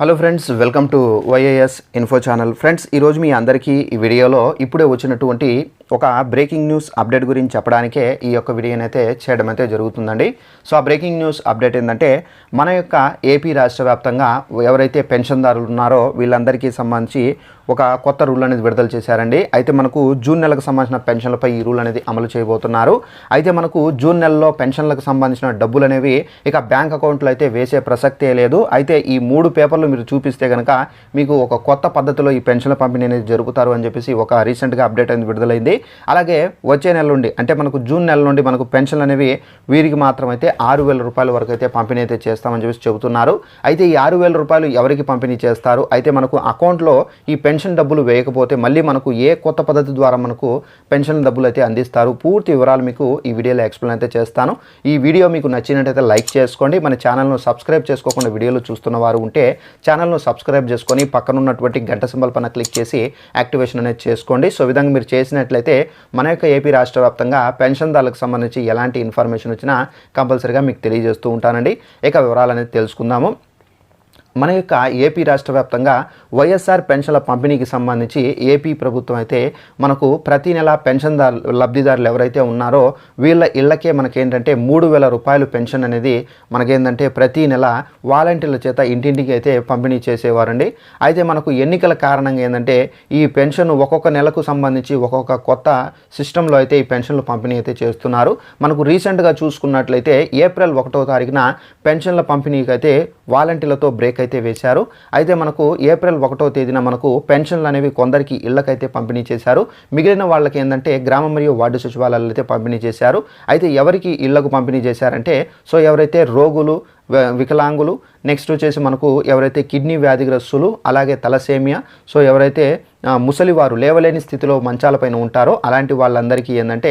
Hello friends welcome to Y A S info channel friends ఈరోజు మీ అందరికీ ఈ వీడియోలో ఇప్పుడే వచ్చినటువంటి ఒక బ్రేకింగ్ న్యూస్ అప్డేట్ గురించి చెప్పడానికే ఈ యొక్క వీడియోనైతే చేయడం అయితే జరుగుతుందండి. సో ఆ బ్రేకింగ్ న్యూస్ అప్డేట్ ఏంటంటే మన యొక్క ఏపీ రాష్ట్ర వ్యాప్తంగా ఎవరైతే పెన్షన్దారులు ఉన్నారో వీళ్ళందరికీ సంబంధించి ఒక కొత్త రూల్ అనేది విడుదల చేశారండి. అయితే మనకు జూన్ నెలకు సంబంధించిన పెన్షన్లపై ఈ రూల్ అనేది అమలు చేయబోతున్నారు. అయితే మనకు జూన్ నెలలో పెన్షన్లకు సంబంధించిన డబ్బులు అనేవి ఇక బ్యాంక్ అకౌంట్లో అయితే వేసే ప్రసక్తే లేదు. అయితే ఈ మూడు పేపర్లు మీరు చూపిస్తే కనుక మీకు ఒక కొత్త పద్ధతిలో ఈ పెన్షన్ల పంపిణీ అనేది జరుపుతారు అని చెప్పేసి ఒక రీసెంట్గా అప్డేట్ అనేది విడుదలైంది. అలాగే వచ్చే నెల నుండి అంటే మనకు జూన్ నెల నుండి మనకు పెన్షన్లు అనేవి వీరికి మాత్రం అయితే ఆరు వేల రూపాయల వరకు అయితే పంపిణీ అయితే చేస్తామని చెప్పేసి చెబుతున్నారు. అయితే ఈ ఆరు వేల రూపాయలు ఎవరికి పంపిణీ చేస్తారు? అయితే మనకు అకౌంట్లో ఈ పెన్షన్ డబ్బులు వేయకపోతే మళ్ళీ మనకు ఏ కొత్త పద్ధతి ద్వారా మనకు పెన్షన్ డబ్బులు అయితే అందిస్తారు? పూర్తి వివరాలు మీకు ఈ వీడియోలో ఎక్స్ప్లెయిన్ అయితే చేస్తాను. ఈ వీడియో మీకు నచ్చినట్టయితే లైక్ చేసుకోండి. మన ఛానల్ను సబ్స్క్రైబ్ చేసుకోకుండా వీడియోలు చూస్తున్న వారు ఉంటే ఛానల్ను సబ్స్క్రైబ్ చేసుకొని పక్కన ఉన్నటువంటి గంట సింబల్ పైన క్లిక్ చేసి యాక్టివేషన్ అనేది చేసుకోండి. సో విధంగా మీరు చేసినట్లయితే మన యొక్క ఏపీ రాష్ట్ర వ్యాప్తంగా పెన్షన్దారులకు సంబంధించి ఎలాంటి ఇన్ఫర్మేషన్ వచ్చినా కంపల్సరీగా మీకు తెలియజేస్తూ ఉంటానండి. ఇక వివరాలు అనేది తెలుసుకుందాము. మన యొక్క ఏపీ రాష్ట్ర వ్యాప్తంగా వైఎస్ఆర్ పెన్షన్ల పంపిణీకి సంబంధించి ఏపీ ప్రభుత్వం అయితే మనకు ప్రతి నెల పెన్షన్దారు లబ్ధిదారులు ఎవరైతే ఉన్నారో వీళ్ళ ఇళ్ళకే మనకేంటంటే మూడు వేల రూపాయలు పెన్షన్ అనేది మనకేంటంటే ప్రతి నెల వాలంటీర్ల చేత ఇంటింటికి అయితే పంపిణీ చేసేవారండి. అయితే మనకు ఎన్నికల కారణంగా ఏంటంటే ఈ పెన్షన్ ఒక్కొక్క నెలకు సంబంధించి ఒక్కొక్క కొత్త సిస్టంలో అయితే ఈ పెన్షన్లు పంపిణీ అయితే చేస్తున్నారు. మనకు రీసెంట్గా చూసుకున్నట్లయితే ఏప్రిల్ ఒకటో తారీఖున పెన్షన్ల పంపిణీకి అయితే వాలంటీర్లతో బ్రేక్ అయితే వేశారు. అయితే మనకు ఏప్రిల్ ఒకటో తేదీన మనకు పెన్షన్లు అనేవి కొందరికి ఇళ్ళకైతే పంపిణీ చేశారు. మిగిలిన వాళ్ళకి ఏంటంటే గ్రామ మరియు వార్డు సచివాలయాలు అయితే పంపిణీ చేశారు. అయితే ఎవరికి ఇళ్ళకు పంపిణీ చేశారంటే సో ఎవరైతే రోగులు వికలాంగులు. నెక్స్ట్ వచ్చేసి మనకు ఎవరైతే కిడ్నీ వ్యాధిగ్రస్తులు అలాగే తలసేమియా సో ఎవరైతే ముసలివారు లేవలేని స్థితిలో మంచాలపైన ఉంటారో అలాంటి వాళ్ళందరికీ ఏంటంటే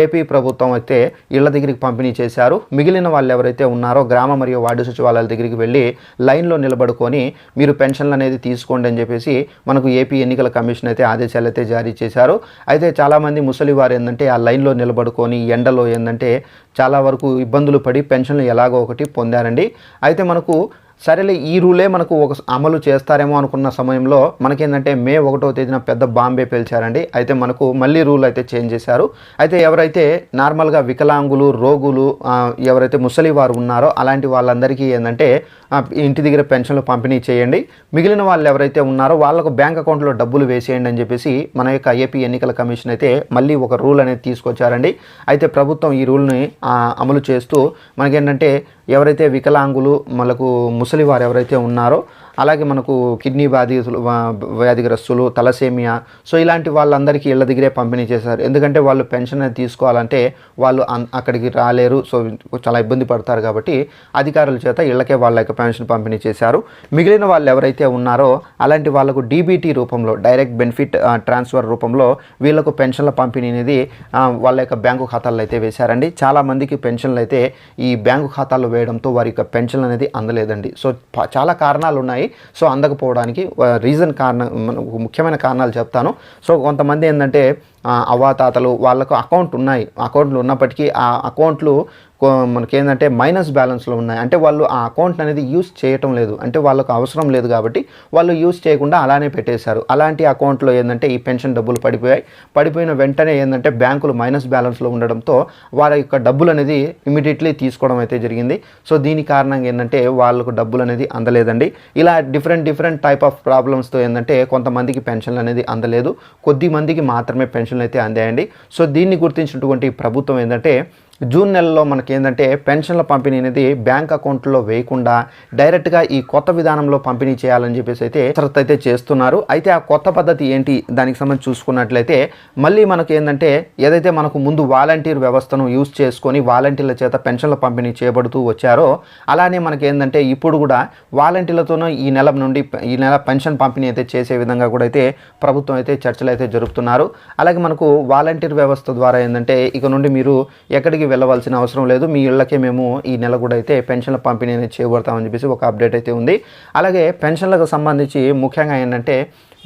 ఏపీ ప్రభుత్వం అయితే ఇళ్ళ దగ్గరికి పంపిణీ చేశారు. మిగిలిన వాళ్ళు ఎవరైతే ఉన్నారో గ్రామ మరియు వార్డు సచివాలయాల దగ్గరికి వెళ్ళి లైన్లో నిలబడుకొని మీరు పెన్షన్లు అనేది తీసుకోండి అని చెప్పేసి మనకు ఏపీ ఎన్నికల కమిషన్ అయితే ఆదేశాలు అయితే జారీ చేశారు. అయితే చాలామంది ముసలివారు ఏంటంటే ఆ లైన్లో నిలబడుకొని ఎండలో ఏంటంటే చాలా వరకు ఇబ్బందులు పడి పెన్షన్లు ఎలాగో ఒకటి పొందారని అయితే మనకు సరేలే ఈ రూలే మనకు ఒక అమలు చేస్తారేమో అనుకున్న సమయంలో మనకేంటంటే మే ఒకటో తేదీన పెద్ద బాంబే పేల్చారండి. అయితే మనకు మళ్ళీ రూల్ అయితే చేంజ్ చేశారు. అయితే ఎవరైతే నార్మల్గా వికలాంగులు రోగులు ఎవరైతే ముసలి వారు ఉన్నారో అలాంటి వాళ్ళందరికీ ఏంటంటే ఇంటి దగ్గర పెన్షన్లు పంపిణీ చేయండి. మిగిలిన వాళ్ళు ఎవరైతే ఉన్నారో వాళ్ళకు బ్యాంక్ అకౌంట్లో డబ్బులు వేసేయండి అని చెప్పేసి మన యొక్క ఏపీ ఎన్నికల కమిషన్ అయితే మళ్ళీ ఒక రూల్ అనేది తీసుకొచ్చారండి. అయితే ప్రభుత్వం ఈ రూల్ని అమలు చేస్తూ మనకేంటంటే ఎవరైతే వికలాంగులు మనకు ముసలి వారు ఎవరైతే ఉన్నారో అలాగే మనకు కిడ్నీ బాధితులు వ్యాధిగ్రస్తులు తలసేమియా సో ఇలాంటి వాళ్ళందరికీ ఇళ్ళ దగ్గరే పంపిణీ చేశారు. ఎందుకంటే వాళ్ళు పెన్షన్ అనేది తీసుకోవాలంటే వాళ్ళు అన్- అక్కడికి రాలేరు. సో చాలా ఇబ్బంది పడతారు కాబట్టి అధికారుల చేత ఇళ్ళకే వాళ్ళ యొక్క పెన్షన్ పంపిణీ చేశారు. మిగిలిన వాళ్ళు ఎవరైతే ఉన్నారో అలాంటి వాళ్ళకు డీబీటీ రూపంలో డైరెక్ట్ బెనిఫిట్ ట్రాన్స్ఫర్ రూపంలో వీళ్ళకు పెన్షన్ల పంపిణీ అనేది వాళ్ళ యొక్క బ్యాంకు ఖాతాల్లో అయితే వేశారండి. చాలా మందికి పెన్షన్లు అయితే ఈ బ్యాంకు ఖాతాల్లో వేయడంతో వారి యొక్క పెన్షన్ అనేది అందలేదండి. సో చాలా కారణాలు ఉన్నాయి సో అందకపోవడానికి రీజన్ కారణం ముఖ్యమైన కారణాలు చెప్తాను. సో కొంతమంది ఏంటంటే అవ్వాతాతలు వాళ్ళకు అకౌంట్ ఉన్నాయి. అకౌంట్లు ఉన్నప్పటికీ ఆ అకౌంట్లు మనకేంటంటే మైనస్ బ్యాలెన్స్లో ఉన్నాయి. అంటే వాళ్ళు ఆ అకౌంట్ అనేది యూస్ చేయటం లేదు. అంటే వాళ్ళకు అవసరం లేదు కాబట్టి వాళ్ళు యూస్ చేయకుండా అలానే పెట్టేశారు. అలాంటి అకౌంట్లో ఏంటంటే ఈ పెన్షన్ డబ్బులు పడిపోయాయి. పడిపోయిన వెంటనే ఏంటంటే బ్యాంకులు మైనస్ బ్యాలెన్స్లో ఉండడంతో వారి యొక్క డబ్బులు అనేది ఇమీడియట్లీ తీసుకోవడం అయితే జరిగింది. సో దీని కారణంగా ఏంటంటే వాళ్ళకు డబ్బులు అనేది అందలేదండి. ఇలా డిఫరెంట్ డిఫరెంట్ టైప్ ఆఫ్ ప్రాబ్లమ్స్తో ఏంటంటే కొంతమందికి పెన్షన్లు అనేది అందలేదు. కొద్ది మందికి మాత్రమే పెన్షన్లు అయితే అందాయండి. సో దీన్ని గుర్తించినటువంటి ప్రభుత్వం ఏంటంటే జూన్ నెలలో మనకి ఏంటంటే పెన్షన్ల పంపిణీ అనేది బ్యాంక్ అకౌంట్లో వేయకుండా డైరెక్ట్గా ఈ కొత్త విధానంలో పంపిణీ చేయాలని చెప్పేసి అయితే కసరత్తు అయితే చేస్తున్నారు. అయితే ఆ కొత్త పద్ధతి ఏంటి? దానికి సంబంధించి చూసుకున్నట్లయితే మళ్ళీ మనకి ఏంటంటే ఏదైతే మనకు ముందు వాలంటీర్ వ్యవస్థను యూజ్ చేసుకొని వాలంటీర్ల చేత పెన్షన్ల పంపిణీ చేయబడుతూ వచ్చారో అలానే మనకి ఏంటంటే ఇప్పుడు కూడా వాలంటీర్లతోనూ ఈ నెల నుండి ఈ నెల పెన్షన్ పంపిణీ అయితే చేసే విధంగా కూడా అయితే ప్రభుత్వం అయితే చర్చలు అయితే జరుపుతున్నారు. అలాగే మనకు వాలంటీర్ వ్యవస్థ ద్వారా ఏంటంటే ఇక నుండి మీరు ఎక్కడికి వెళ్ళవలసిన అవసరం లేదు. మీ ఇళ్ళకే మేము ఈ నెల కూడా అయితే పెన్షన్ల పంపిణీ అనేది చేయబడతామని చెప్పేసి ఒక అప్డేట్ అయితే ఉంది. అలాగే పెన్షన్లకు సంబంధించి ముఖ్యంగా ఏంటంటే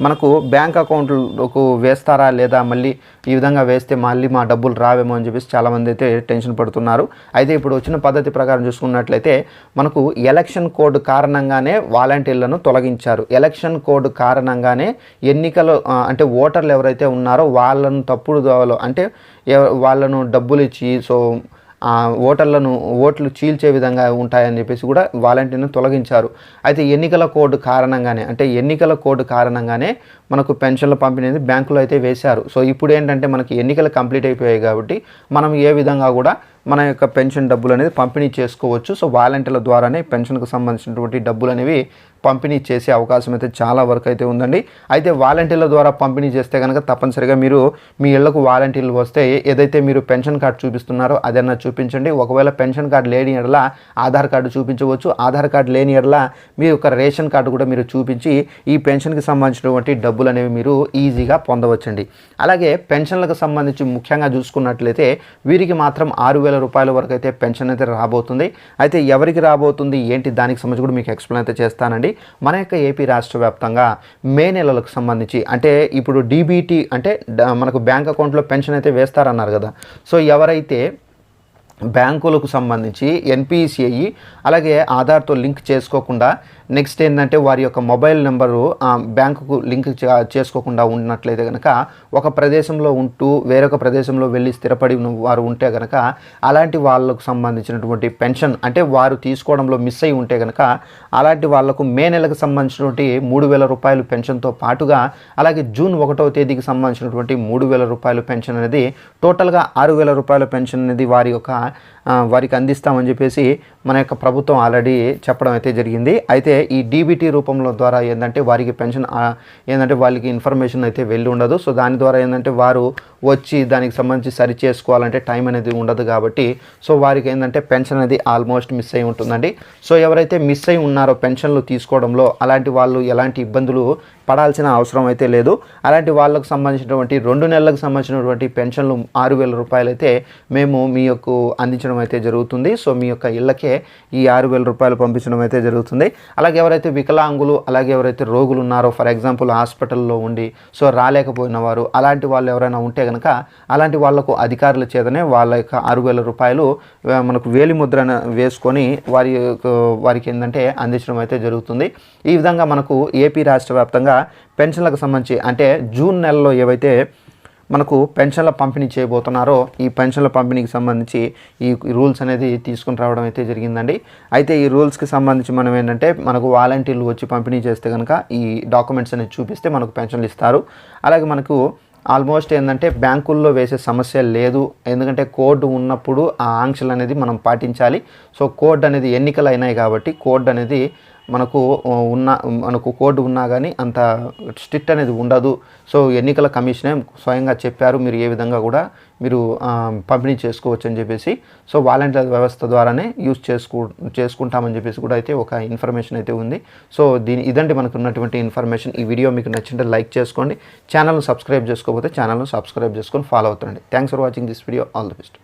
మనకు బ్యాంక్ అకౌంట్లకు వేస్తారా లేదా మళ్ళీ ఈ విధంగా వేస్తే మళ్ళీ మా డబ్బులు రావేమో అని చెప్పేసి చాలామంది అయితే టెన్షన్ పడుతున్నారు. అయితే ఇప్పుడు వచ్చిన పద్ధతి ప్రకారం చూసుకున్నట్లయితే మనకు ఎలక్షన్ కోడ్ కారణంగానే వాలంటీర్లను తొలగించారు. ఎలక్షన్ కోడ్ కారణంగానే ఎన్నికలు అంటే ఓటర్లు ఎవరైతే ఉన్నారో వాళ్ళను తప్పుడు దోవలో అంటే ఎవ- వాళ్ళను డబ్బులు ఇచ్చి సో ఓటర్లను ఓట్లు చీల్చే విధంగా ఉంటాయని చెప్పేసి కూడా వాలంటీర్ను తొలగించారు. అయితే ఎన్నికల కోడ్ కారణంగానే అంటే ఎన్నికల కోడ్ కారణంగానే మనకు పెన్షన్ల పంపిణీ అనేది బ్యాంకులో అయితే వేశారు. సో ఇప్పుడు ఏంటంటే మనకి ఎన్నికలు కంప్లీట్ అయిపోయాయి కాబట్టి మనం ఏ విధంగా కూడా మన యొక్క పెన్షన్ డబ్బులు అనేది పంపిణీ చేసుకోవచ్చు. సో వాలంటీర్ల ద్వారానే పెన్షన్కు సంబంధించినటువంటి డబ్బులు అనేవి పంపిణీ చేసే అవకాశం అయితే చాలా వరకు అయితే ఉందండి. అయితే వాలంటీర్ల ద్వారా పంపిణీ చేస్తే కనుక తప్పనిసరిగా మీరు మీ ఇళ్ళకు వాలంటీర్లు వస్తే ఏదైతే మీరు పెన్షన్ కార్డు చూపిస్తున్నారో అదన్నా చూపించండి. ఒకవేళ పెన్షన్ కార్డు లేని ఎడల ఆధార్ కార్డు చూపించవచ్చు. ఆధార్ కార్డు లేని ఎడల మీ యొక్క రేషన్ కార్డు కూడా మీరు చూపించి ఈ పెన్షన్కి సంబంధించినటువంటి డబ్బులు అనేవి మీరు ఈజీగా పొందవచ్చండి. అలాగే పెన్షన్లకు సంబంధించి ముఖ్యంగా చూసుకున్నట్లయితే వీరికి మాత్రం ఆరు వేల రూపాయల వరకు అయితే పెన్షన్ అయితే రాబోతుంది. అయితే ఎవరికి రాబోతుంది? ఏంటి? దానికి సంబంధించి కూడా మీకు ఎక్స్ప్లెయిన్ అయితే చేస్తానండి. మన యొక్క ఏపీ రాష్ట్ర వ్యాప్తంగా మే నెలలకు సంబంధించి అంటే ఇప్పుడు డీబీటీ అంటే మనకు బ్యాంక్ అకౌంట్లో పెన్షన్ అయితే వేస్తారన్నారు కదా. సో ఎవరైతే బ్యాంకులకు సంబంధించి ఎన్పిసిఐ అలాగే ఆధార్తో లింక్ చేసుకోకుండా నెక్స్ట్ ఏంటంటే వారి యొక్క మొబైల్ నెంబరు బ్యాంకుకు లింక్ చేసుకోకుండా ఉన్నట్లయితే కనుక ఒక ప్రదేశంలో ఉంటూ వేరొక ప్రదేశంలో వెళ్ళి స్థిరపడి వారు ఉంటే కనుక అలాంటి వాళ్ళకు సంబంధించినటువంటి పెన్షన్ అంటే వారు తీసుకోవడంలో మిస్ అయి ఉంటే కనుక అలాంటి వాళ్ళకు మే నెలకు సంబంధించినటువంటి మూడు వేల రూపాయలు పెన్షన్తో పాటుగా అలాగే జూన్ ఒకటవ తేదీకి సంబంధించినటువంటి మూడు వేల రూపాయలు పెన్షన్ అనేది టోటల్గా ఆరు వేల రూపాయల పెన్షన్ అనేది వారి యొక్క వారికి అందిస్తామని చెప్పేసి మన యొక్క ప్రభుత్వం ఆల్రెడీ చెప్పడం అయితే జరిగింది. అయితే ఈ డీబీటీ రూపంలో ద్వారా ఏంటంటే వారికి పెన్షన్ ఏంటంటే వాళ్ళకి ఇన్ఫర్మేషన్ అయితే వెళ్ళి ఉండదు. సో దాని ద్వారా ఏంటంటే వారు వచ్చి దానికి సంబంధించి సరి చేసుకోవాలంటే టైం అనేది ఉండదు కాబట్టి సో వారికి ఏంటంటే పెన్షన్ అనేది ఆల్మోస్ట్ మిస్ అయి ఉంటుందండి. సో ఎవరైతే మిస్ అయి ఉన్నారో పెన్షన్లు తీసుకోవడంలో అలాంటి వాళ్ళు ఎలాంటి ఇబ్బందులు పడాల్సిన అవసరం అయితే లేదు. అలాంటి వాళ్ళకు సంబంధించినటువంటి రెండు నెలలకు సంబంధించినటువంటి పెన్షన్లు ఆరు వేల రూపాయలు అయితే మేము మీ యొక్క అందించడం అయితే జరుగుతుంది. సో మీ యొక్క ఇళ్ళకే ఈ ఆరు వేల రూపాయలు పంపించడం అయితే జరుగుతుంది. అలాగే ఎవరైతే వికలాంగులు అలాగే ఎవరైతే రోగులు ఉన్నారో ఫర్ ఎగ్జాంపుల్ హాస్పిటల్లో ఉండి సో రాలేకపోయిన వారు అలాంటి వాళ్ళు ఎవరైనా ఉంటే కనుక అలాంటి వాళ్ళకు అధికారుల చేతనే వాళ్ళ యొక్క ఆరు వేల రూపాయలు మనకు వేలి ముద్రన వేసుకొని వారి యొక్క వారికి ఏంటంటే అందించడం అయితే జరుగుతుంది. ఈ విధంగా మనకు ఏపీ రాష్ట్ర వ్యాప్తంగా పెన్షన్లకు సంబంధించి అంటే జూన్ నెలలో ఏవైతే మనకు పెన్షన్ల పంపిణీ చేయబోతున్నారో ఈ పెన్షన్ల పంపిణీకి సంబంధించి ఈ రూల్స్ అనేది తీసుకుని రావడం అయితే జరిగిందండి. అయితే ఈ రూల్స్కి సంబంధించి మనం ఏంటంటే మనకు వాలంటీర్లు వచ్చి పంపిణీ చేస్తే కనుక ఈ డాక్యుమెంట్స్ అనేది చూపిస్తే మనకు పెన్షన్లు ఇస్తారు. అలాగే మనకు ఆల్మోస్ట్ ఏంటంటే బ్యాంకుల్లో వేసే సమస్య లేదు. ఎందుకంటే కోడ్ ఉన్నప్పుడు ఆ ఆంక్షలు అనేది మనం పాటించాలి. సో కోడ్ అనేది ఎన్నికలు అయినాయి కాబట్టి కోడ్ అనేది మనకు ఉన్న మనకు కోడ్ ఉన్నా కానీ అంత స్ట్రిక్ట్ అనేది ఉండదు. సో ఎన్నికల కమిషనే స్వయంగా చెప్పారు. మీరు ఏ విధంగా కూడా మీరు పంపిణీ చేసుకోవచ్చు అని చెప్పేసి సో వాలంటీర్ వ్యవస్థ ద్వారానే యూజ్ చేసుకు చేసుకుంటామని చెప్పేసి కూడా అయితే ఒక ఇన్ఫర్మేషన్ అయితే ఉంది. సో దీని ఇదండి మనకు ఉన్నటువంటి ఇన్ఫర్మేషన్. ఈ వీడియో మీకు నచ్చింటే లైక్ చేసుకోండి. ఛానల్ను సబ్స్క్రైబ్ చేసుకోకపోతే ఛానల్ను సబ్స్క్రైబ్ చేసుకొని follow అవుతుండండి. Thanks for watching this video. All the best.